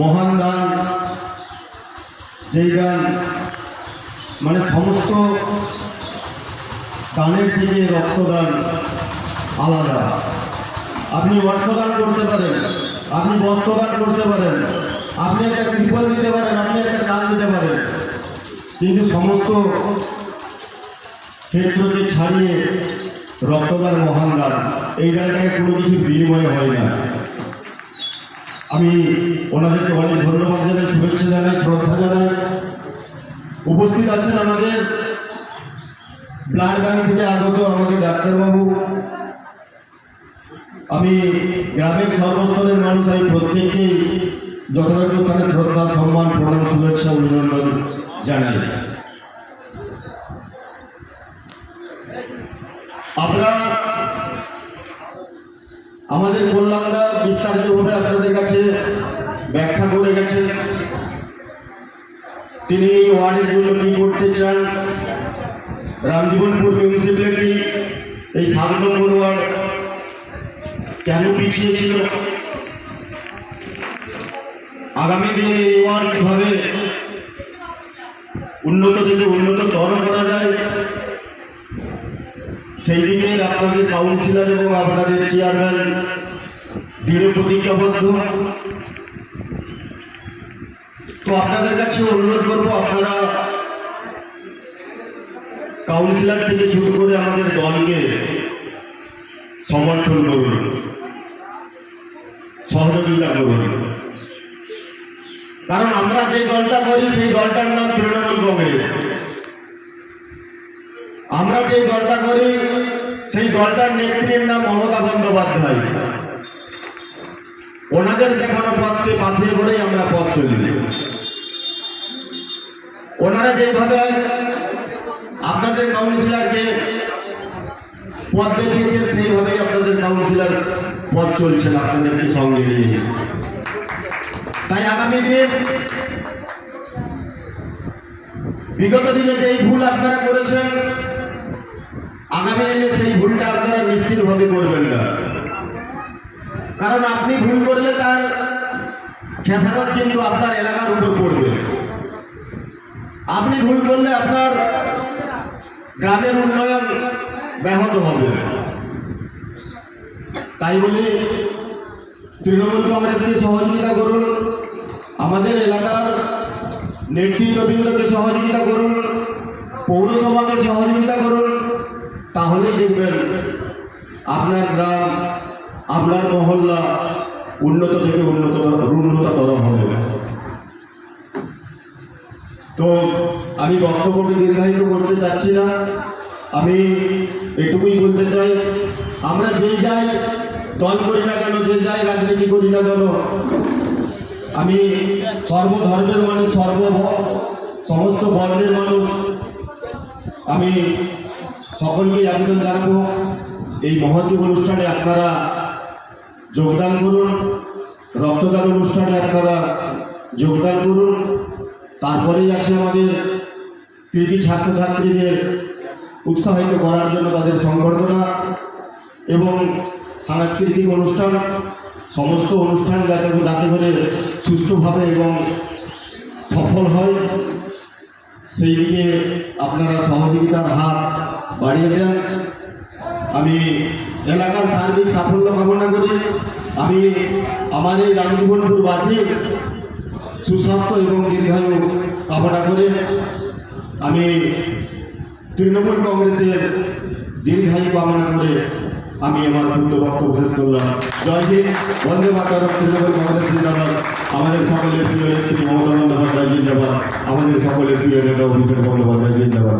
মহান দান যেই গান মানে সমস্ত গানের থেকে রক্তদান আলাদা। আপনি অর্থদান করতে পারেন, আপনি বস্ত্রদান করতে পারেন, আপনি একটা ত্রিপল দিতে পারেন, আপনি একটা চাল দিতে পারেন। কিন্তু সমস্ত ক্ষেত্রকে ছাড়িয়ে রক্তদান মহান দান এই দানটাকে কোনো কিছু বিনিময় হয় না। আমি ওনাদেরকে অনেক ধন্যবাদ জানাই, শুভেচ্ছা জানাই, শ্রদ্ধা জানাই। উপস্থিত আছেন আমাদের ব্লাড ব্যাংক থেকে আগত আমাদের ডাক্তারবাবু। আমি গ্রামের সর্বস্তরের মানুষ, আমি প্রত্যেককেই যথাযথ স্থানে শ্রদ্ধা, সম্মান, প্রণাম, শুভেচ্ছা, অভিনন্দন জানাই। আমরা আমাদের কল্যাণদা বিস্তারিতভাবে আপনাদের গেছেন তিনি এই ওয়ার্ডের জন্য কী করতে চান? রামজীবনপুর মিউনিসিপ্যালিটি, এই সাত নম্বর ওয়ার্ড কেন পিছিয়ে ছিল? আগামী দিনে এই ওয়ার্ড কীভাবে উন্নত থেকে উন্নততর করা যায়? সেই দিকে আপনাদের কাউন্সিলর এবং আপনাদের চেয়ারম্যান দৃঢ় প্রতিজ্ঞাবদ্ধ। তো আপনাদের কাছে অনুরোধ করব, আপনারা কাউন্সিলর থেকে শুরু করে আমাদের দলকে সমর্থন করুন, সহযোগিতা করুন। কারণ আমরা যে দলটা করি, সেই দলটার নাম তৃণমূল কংগ্রেস। আমরা যে দলটা করি, সেই দলটার নেত্রীর নাম মমতা বন্দ্যোপাধ্যায়। ওনাদের দেখানো পথকে পাথরে করেই আমরা পথ চলি। ওনারা যেভাবে আপনাদের কাউন্সিলরকে পথ দেখিয়েছেন সেইভাবেই আপনাদের কাউন্সিলর পথ চলছেন আপনাদেরকে সঙ্গে নিয়ে। তাই আগামী দিন বিগত দিনে যেই ভুল আপনারা করেছেন, আগামী দিনে সেই ভুলটা আপনারা নিশ্চিতভাবে করবেন না। কারণ আপনি ভুল করলে তার খেসারত কিন্তু আপনার এলাকার উপর পড়বে। আপনি ভুল করলে আপনার গ্রামের উন্নয়ন ব্যাহত হবে। তাই বলে তৃণমূল কংগ্রেসকে সহযোগিতা করুন, আমাদের এলাকার নেতৃত্ববৃন্দকে সহযোগিতা করুন, পৌরসভাকে সহযোগিতা করুন তাহলেই দেখবেন আপনার গ্রাম, আপনার মহল্লা উন্নত থেকে উন্নত উন্নততর হবে তো আমি বক্তব্যকে দীর্ঘায়িত করতে চাচ্ছি না। আমি এটুকুই বলতে চাই, আমরা যে যাই দল করি না কেন, যে যাই রাজনীতি করি না কেন, আমি সর্বধর্মের মানুষ, সর্ব সমস্ত বর্ণের মানুষ, আমি সকলকে আবেদন জানাব, এই মহতী অনুষ্ঠানে আপনারা যোগদান করুন, রক্তদান অনুষ্ঠানে আপনারা যোগদান করুন, তারপরেই আছে আমাদের কৃতি ছাত্রছাত্রীদের উৎসাহিত করার জন্য তাদের সংবর্ধনা এবং সাংস্কৃতিক অনুষ্ঠান, সমস্ত অনুষ্ঠান যাতে যাতে করে সুষ্ঠুভাবে এবং সফল হয়, সেই দিকে আপনারা সহযোগিতার হাত বাড়িয়ে দেন। আমি এলাকার সার্বিক সাফল্য কামনা করি। আমি আমার এই রামজীবনপুরবাসীর সুস্বাস্থ্য এবং দীর্ঘায়ু কামনা করে। আমি তৃণমূল কংগ্রেসের দীর্ঘায়ী কামনা করে আমি আমার দ্রুত বক্তব্য শেষ করলাম। জয় হিন্দ, বন্দে মাতারম, তৃণমূল কংগ্রেস জিন্দাবাদ। আমাদের সকলের প্রিয় নেত্রী মমতা বন্দ্যোপাধ্যায় জিন্দাবাদ। আমাদের সকলের প্রিয় নেতা অভিষেক বন্দ্যোপাধ্যায় জিন্দাবাদ।